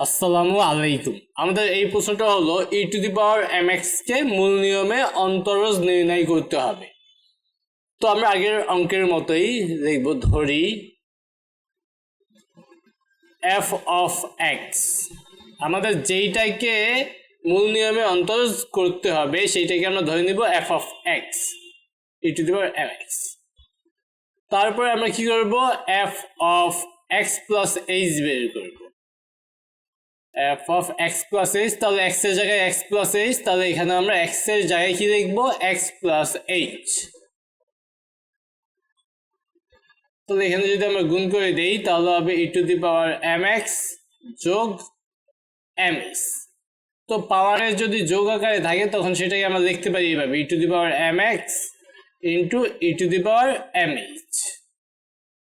আসসালামু আলাইকুম। আমাদের এই প্রশ্নটা হলো E to the power M K মূল নিয়মে অন্তরজ নির্ণয় করতে হবে। তো আমরা আগের অঙ্কের মতোই লিখব ধরি এফ অফ এক্স আমাদের যেইটাকে মূল নিয়মে অন্তরজ করতে হবে, সেইটাকে আমরা ধরে নিব F of X E to the power M X তারপরে আমরা কি করব? F of X plus H বের করব। F of X plus H তাহলে এক্সের জায়গায় এক্স প্লাস এইচ তাহলে এখানে আমরা এক্সের জায়গায় কি লিখব? এক্স প্লাস এইচ তাহলে এখানে যদি আমরা গুণ করে দেই, তাহলে হবে E to the power M X যোগ এম এস তো পাওয়ারের যদি যোগ আকারে থাকে, তখন সেটাকে আমরা লিখতে পারি এইভাবে E to the power M X into E to the power M H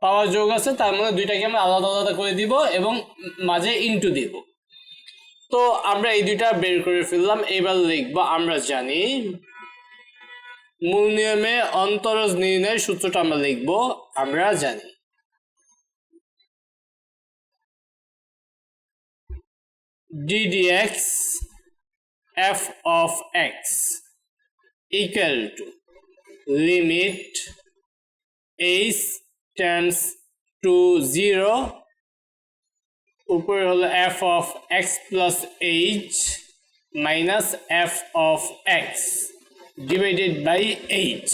power যোগ আছে, তার মধ্যে দুইটাকে আমরা আলাদা আলাদা করে দিব এবং মাঝে ইন্টু দিব। তো আমরা এই দুইটা বের করে ফেললাম, এবার লিখব, আমরা জানি মূল নিয়মে অন্তরজ নির্ণয়ের সূত্রটা আমরা লিখব, আমরা জানি। ddx f of x equal to limit h tends to 0 উপরে হলো F of X plus H minus F of X divided by H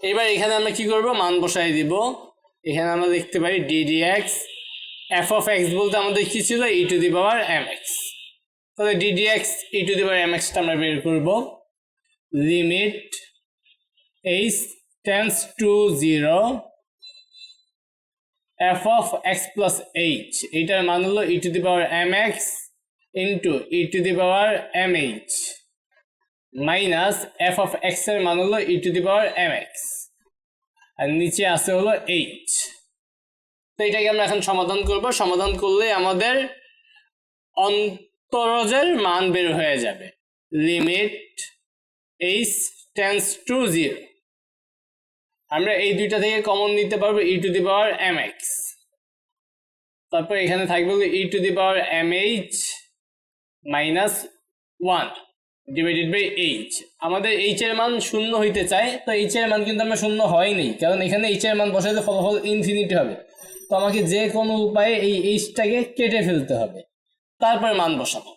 এবার এখানে আমরা কি করব? মান বসাই দিব। এখানে আমরা দেখতে পারি DD X F of X বলতে আমাদের কি ছিল? E to the power M X তাহলে DD X E to the power M extra আমরা বের করব। Limit H tends to zero F of X plus H এইটার মান হলো E to the power M X into E to the power M H minus F of এক্সের মান হলো E to the power M X আর নিচে আছে হলো H তো এটাকে আমরা এখন সমাধান করব। সমাধান করলে আমাদের অন্তরজের মান বের হয়ে যাবে। Limit H tends to zero আমরা এই দুইটা থেকে কমন নিতে পারব E to the power M X তারপর এখানে থাকবে E to the power M H minus one divided by H আমাদের এইচ এর মান শূন্য হইতে চায়, তো এইচ এর মান কিন্তু আমরা শূন্য হয়নি, কারণ এখানে এইচ এর মান বসাইতে ফলাফল ইনফিনিটি হবে। তো আমাকে যে কোনো উপায়ে এই এইচটাকে কেটে ফেলতে হবে। তারপরে মান বসাবো।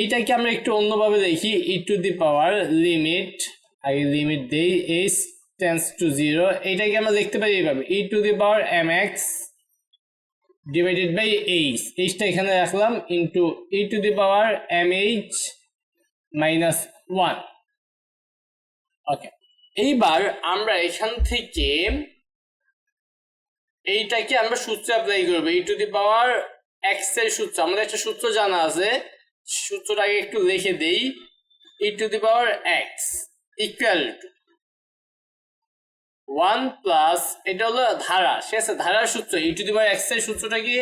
এইটাকে আমরা একটু অন্যভাবে দেখি E to the power limit আগে লিমিট দেই এইচ টেন্স টু জিরো এইটাকে আমরা দেখতে পারি এইভাবে E to the power M X divided by H এইচটা এখানে রাখলাম into E to the power M H minus one okay এইবার আমরা এখান থেকে এইটাকে আমরা সূত্রে অ্যাপ্লাই করব। ই টু দি পাওয়ার এক্সের সূত্র। আমাদের একটা সূত্র জানা আছে। সূত্রটাকে একটু লিখে দেই। E to the power X equal to one plus এটা হলো ধারা, ঠিক আছে? ধারার সূত্র ই টু দি পাওয়ার এক্সের সূত্রটা কি?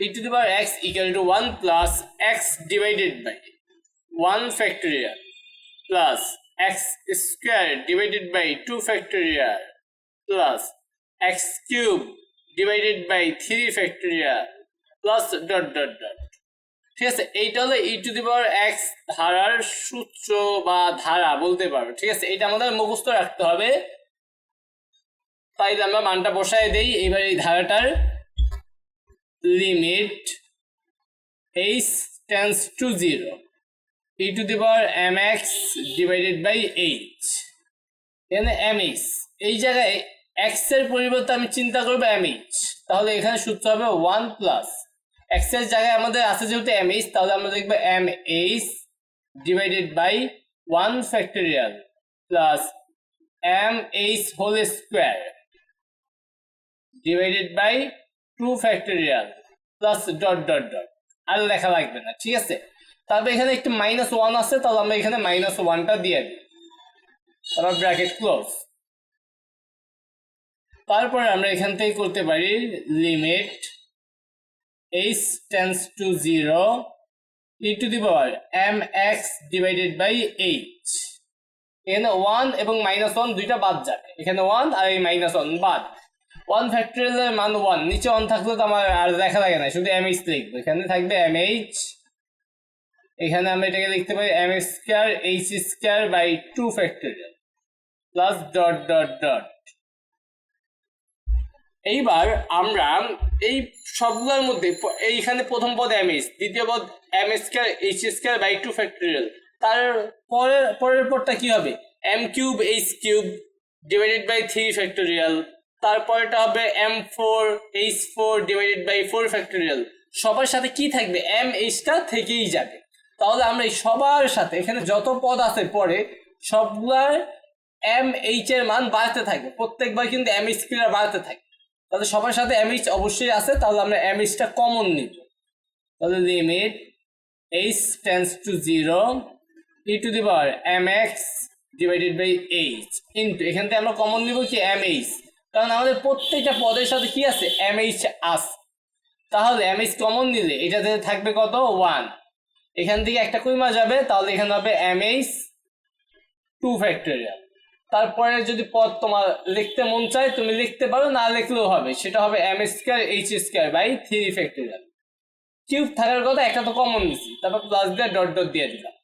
E to the power X equal to one plus X divided by one factorial plus X square divided by two factorial plus X cube divided by three factorial plus dot dot dot ঠিক আছে, এইটা হলো E to the power x ধারার সূত্র বা ধারা, বলতে পারো, ঠিক আছে? এটা আমাদের মুখস্থ রাখতে হবে। তাই আমরা মানটা বসায় দেই এবার এই ধারাটার limit H tends to zero E to the power M X divided by H এখানে এম এইচ এই জায়গায় এক্সের পরিবর্তে আমি চিন্তা করব এম এইচ তাহলে এখানে সূত্র হবে ওয়ান প্লাস এক্সের জায়গায় আমাদের আছে যেহেতু এম এইচ তাহলে আমরা দেখব M H divided by one factorial plus M H whole square divided by two factorial plus dot dot dot আর লেখা লাগবে না, ঠিক আছে? তারপর এখানে একটু মাইনাস ওয়ান আছে, তাহলে আমরা এখানে মাইনাস ওয়ানটা দিয়ে দিই। তারপর ব্র্যাকেট ক্লোজ তারপরে আমরা এখান থেকে করতে পারি limit H tends to zero E to the power M X divided by H এখানে ওয়ান এবং মাইনাস ওয়ান দুইটা বাদ যাবে এখানে ওয়ান আর এই মাইনাস ওয়ান বাদ। ওয়ান ফ্যাক্টরিয়ালের মান ওয়ান নিচে ওয়ান থাকলে তো আমার আর দেখা লাগে না, শুধু এম এইচ লিখব। এখানে থাকবে এম এইচ এখানে আমরা এটাকে লিখতে পারি M square H square by two factorial plus dot dot dot এইবার আমরা এই সবগুলোর মধ্যে এইখানে প্রথম পদ এম এইচ দ্বিতীয় পদ M S square H square by two factorial তার পরের পরের পরটা কি হবে? M cube H cube divided by three factorial তারপরেটা হবে M four H four divided by four factorial সবার সাথে কি থাকবে? এম এইচটা থেকেই যাবে। তাহলে আমরা এই সবার সাথে, এখানে যত পদ আছে পরে, সবগুলার এম এইচ এর মান বাড়তে থাকবে। প্রত্যেকবার কিন্তু এম এইচ স্কোয়ার বাড়তে থাকে তাহলে সবার সাথে এম এইচ অবশ্যই আছে, তাহলে আমরা এম এইচটা কমন নিব। তাহলে limit H tends to zero E to the power M X divided by H into এখান থেকে আমরা কমন নিব কি এম এইচ কারণ আমাদের প্রত্যেকটা পদের সাথে কি আছে? এম এইচ আছে। তাহলে এম এইচ কমন নিলে এটাতে থাকবে কত? ওয়ান এখান থেকে একটা কইমা যাবে, তাহলে এখানে হবে এম এইচ টু ফ্যাক্টোরিয়াল তারপরে যদি পদ তোমার লিখতে মন চায়, তুমি লিখতে পারো, না লিখলেও হবে। সেটা হবে M square H square by three factorial cube থাকার কথা একটা তো কমন দিছি। তারপর প্লাস দিয়ে ডট ডট দিয়ে দিলাম।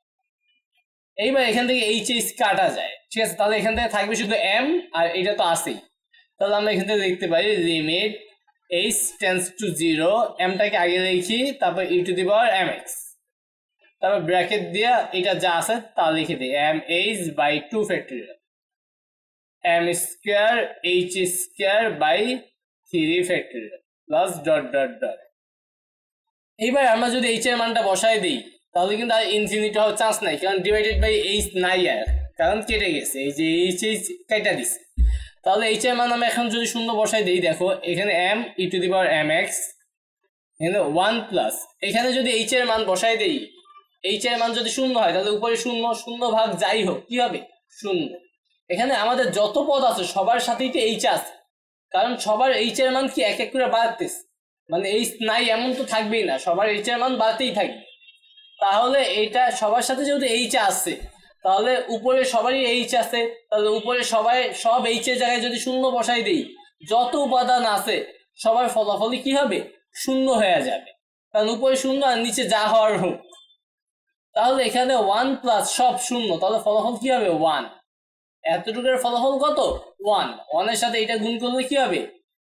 এইবার এখান থেকে এইচ এইচ কাটা যায়। ঠিক আছে? তাহলে এখান থেকে থাকবে শুধু এম আর এটা তো আছেই। তাহলে আমরা এখান থেকে লিখতে পারি limit H tends to zero এমটাকে আগে লিখি, তারপর E to the power M X তারপর ব্র্যাকেট দিয়ে এটা যা আছে তা লিখে দিই। M H by two factorial M square H square by three factorial plus dot dot dot এইবার আমরা যদি এইচ এর মানটা বসাই দিই, তাহলে কিন্তু আর ইনফিনিটি হওয়ার চান্স নাই, কারণ ডিভাইডেড বাই এইচ নাই আর, কারণ কেটে গেছে, এই যে এইচ এইচ কেটে দিছে। তাহলে এইচ এর মান আমি এখন যদি শূন্য বসাই দিই, দেখো, এখানে M E to the power M X এখানে ওয়ান প্লাস এখানে যদি এইচ এর মান বসাই দেই এইচ এর মান যদি শূন্য হয়, তাহলে উপরে শূন্য শূন্য ভাগ যাই হোক, কি হবে? শূন্য। এখানে আমাদের যত পদ আছে, সবার সাথেই তো এইচ আছে। কারণ সবার এইচ এর মান কি এক এক করে বাড়তেছে? মানে এইচ নাই এমন তো থাকবেই না, সবার এইচ এর মান বাড়তেই থাকবে। তাহলে এটা সবার সাথে যেহেতু এইচ আছে, তাহলে উপরে সবারই এইচ আছে, তাহলে উপরে সবাই সব এইচ এর জায়গায় যদি শূন্য বসাই দেই, যত উপাদান আছে, সবার ফলাফলই কি হবে? শূন্য হয়ে যাবে। কারণ উপরে শূন্য আর নিচে যা হওয়ার হোক। তাহলে এখানে ওয়ান প্লাস সব শূন্য, তাহলে ফলাফল কি হবে? ওয়ান এতটুকুর ফলাফল কত? ওয়ান ওয়ানের সাথে এটা গুণ করলে কি হবে?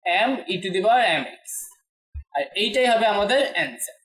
M E to the power M X আর এইটাই হবে আমাদের অ্যান্সার